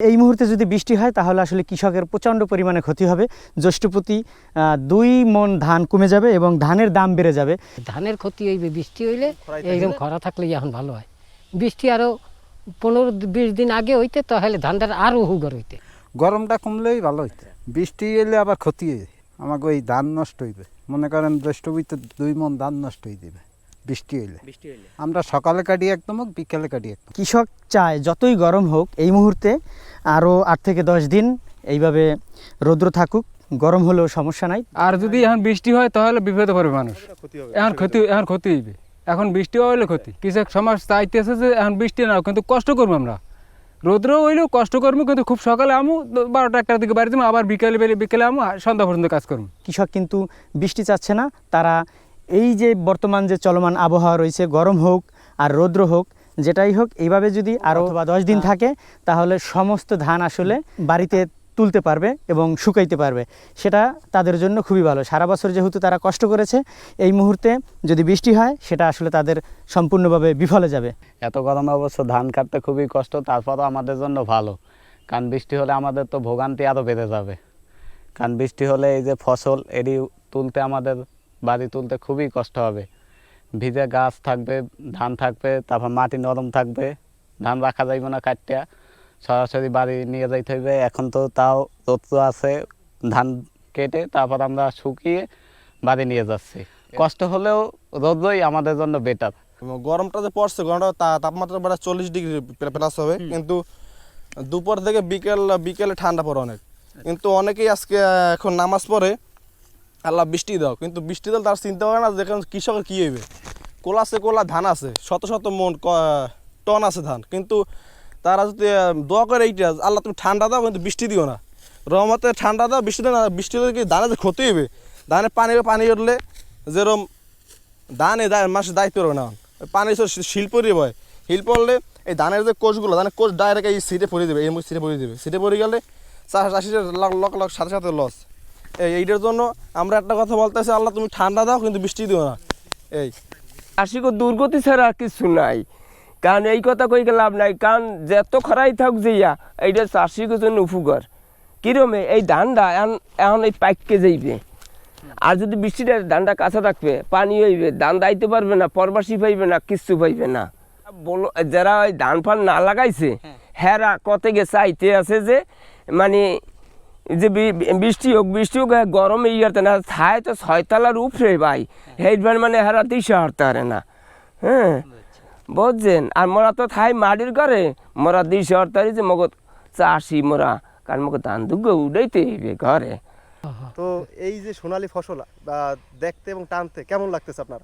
এই মুহূর্তে যদি বৃষ্টি হয় তাহলে আসলে কৃষকের প্রচণ্ড পরিমাণে ক্ষতি হবে। জ্যৈষ্ঠপ্রতি আহ, দুই মন ধান কমে যাবে এবং ধানের দাম বেড়ে যাবে। ধানের ক্ষতি হইবে বৃষ্টি হইলে এইরকম খরা থাকলে এখন ভালো হয়? বৃষ্টি আরও পনেরো বিশ দিন আগে হইতে তাহলে ধানটার আরও হুগর হইতে। গরমটা কমলেই ভালো হইতো। বৃষ্টি এলে আবার ক্ষতি হয়ে যায়। আমাকে ওই ধান নষ্ট হইবে। মনে করেন জ্যৈষ্ঠ বইতে দুই মন ধান নষ্ট হয়ে যাবে বৃষ্টি হইলে। আমরা সকালে কাটিয়ে একদম হোক, বিকালে কাটি একদম কৃষক চায় যতই গরম হোক এই মুহূর্তে আরও আট থেকে দশ দিন এইভাবে রৌদ্র থাকুক গরম হলেও সমস্যা নাই। আর যদি এখন বৃষ্টি হয় তাহলে বিপদে পড়বে মানুষ। এখন ক্ষতি এখন ক্ষতি হইবে এখন বৃষ্টি হইলে ক্ষতি। কৃষক সমাজ চাইতেছে যে এখন বৃষ্টি না কিন্তু কষ্ট করব আমরা। রোদ্র হইলেও কষ্ট করব কিন্তু খুব সকালে আমু বারোটা একটার দিকে বাড়ি যাব আবার বিকালে বেলে বিকেলে আমু আর সন্ধ্যা পর্যন্ত কাজ করব। কৃষক কিন্তু বৃষ্টি চাচ্ছে না। তারা এই যে বর্তমান যে চলমান আবহাওয়া রয়েছে গরম হোক আর রৌদ্র হোক যেটাই হোক এইভাবে যদি আরও বা দশ দিন থাকে তাহলে সমস্ত ধান আসলে বাড়িতে তুলতে পারবে এবং শুকাইতে পারবে। সেটা তাদের জন্য খুবই ভালো। সারা বছর যেহেতু তারা কষ্ট করেছে এই মুহূর্তে যদি বৃষ্টি হয় সেটা আসলে তাদের সম্পূর্ণভাবে বিফলে যাবে। এত গরমে অবশ্য ধান কাটতে খুবই কষ্ট তারপরও আমাদের জন্য ভালো। কারণ বৃষ্টি হলে আমাদের তো ভোগান্তি আরও বেড়ে যাবে। কারণ বৃষ্টি হলে এই যে ফসল এরই তুলতে আমাদের বাড়ি তুলতে খুবই কষ্ট হবে। ভিজে গাছ থাকবে ধান থাকবে তারপর মাটি নরম থাকবে ধান রাখা যাইবে না কাটিয়া সরাসরি বাড়ি নিয়ে যাইতে হইবে। এখন তো তাও রৌদ্র আছে ধান কেটে তারপর আমরা শুকিয়ে বাড়ি নিয়ে যাচ্ছি। কষ্ট হলেও রৌদ্রই আমাদের জন্য বেটার গরমটা যে পড়ছে গরমটা তা- তাপমাত্রা প্রায় চল্লিশ ডিগ্রি প্লাস হবে। কিন্তু দুপুর থেকে বিকেল বিকেলে ঠান্ডা পড়ে অনেক। কিন্তু অনেকেই আজকে এখন নামাজ পড়ে। আল্লাহ বৃষ্টি দাও, কিন্তু বৃষ্টি দিলে তার চিন্তা করে না দেখেন কৃষকের কী হইবে? কোলা আছে, কোলা ধান আছে, শত শত মন টন আছে ধান, কিন্তু তারা যদি দোয়া করে এইটা, আল্লাহ তুমি ঠান্ডা দাও, কিন্তু বৃষ্টি দিও না। রহমতে ঠান্ডা দাও, বৃষ্টি দাও না, বৃষ্টি দিলে কি ধানে ক্ষতি হইবে? ধানে পানি পানি উঠলে যেরকম ধানে মাসে দায়িত্ব রবে না। পানি শিল পরিয়ে বয়। শিল পড়লে এই ধানের যে কোষগুলো, ধানের কোষ ডাইরেক্ট এই সিটে পড়ে দেবে এই সিটে পড়ে দেবে সিটে পড়ে গেলে চাষ চাষিদের লক লক, সাথে সাথে লস এইটার জন্য আমরা একটা কথা বলতেছি আল্লাহ তুমি ঠান্ডা দাও কিন্তু বৃষ্টি দিও না। এই। চাষিকে দুর্গতি ছাড়া আর কিছু নাই। কারণ এই কথা কই লাভ নাই কারণ যত খরাই থাক যাইয়া এইটা চাষিকে জন্য উপকার। কিরমে? এই ধানটা এখন এখন এই পাইককে যাইবে। আর যদি বৃষ্টিটা ধানটা কাঁচা থাকবে পানি হইবে ধান দাইতে পারবে না পরবাসী পাইবে না কিচ্ছু পাইবে না। বলো যারা ওই ধান ফান না লাগাইছে হেরা কত গে চাইতে আছে যে মানে যে বি- বৃষ্টি হোক বৃষ্টি হোক গরম এই আর না ছায় তো ছয়তলার উপরে ভাই। হেইবার মানে হেরা দিশা হারতে পারে না। হ্যাঁ? বুঝছেন? আর মোরা তো থাই মাটির ঘরে মোরা দিশা হারতে পারি যে মগত চাষি মোরা কারণ মগত ধান দুগ্গ উড়াইতে হইবে ঘরে। তো এই যে সোনালী ফসল বা দেখতে এবং টানতে কেমন লাগতেছে আপনার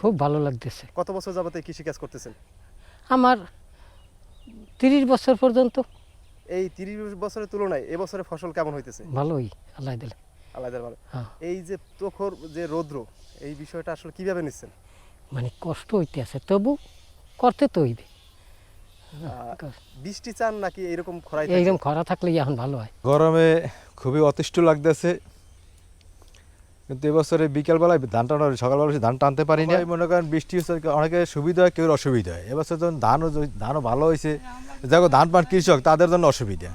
খুব ভালো লাগতেছে। কত বছর যাবত এই কৃষিকাজ করতেছেন? আমার তিরিশ বছর পর্যন্ত এই তিরিশ বছরের তুলনায় এবছরে ফসল কেমন হইতেছে? ভালোই আল্লাহ দিলে। আলাদা ভালো। হ্যাঁ। এই যে প্রখর যে রৌদ্র এই বিষয়টা আসলে কীভাবে নিচ্ছেন? মানে কষ্ট হইতে আছে তবু করতে তো হইবে। বৃষ্টি চান নাকি এরকম খরা এইরকম খরা থাকলে এখন ভালো হয়। গরমে খুবই অতিষ্ঠ লাগতেছে। কিন্তু এবছরে বিকেলবেলায় ধান টানা সকালবেলা ধান টানতে পারি না। মনে করেন বৃষ্টি হচ্ছে, অনেকের সুবিধা হয় কেউ অসুবিধা। হয় এবছর যখন ধানও ধানও ভালো হয়েছে। দেখো ধান পান কৃষক, তাদের জন্য অসুবিধা।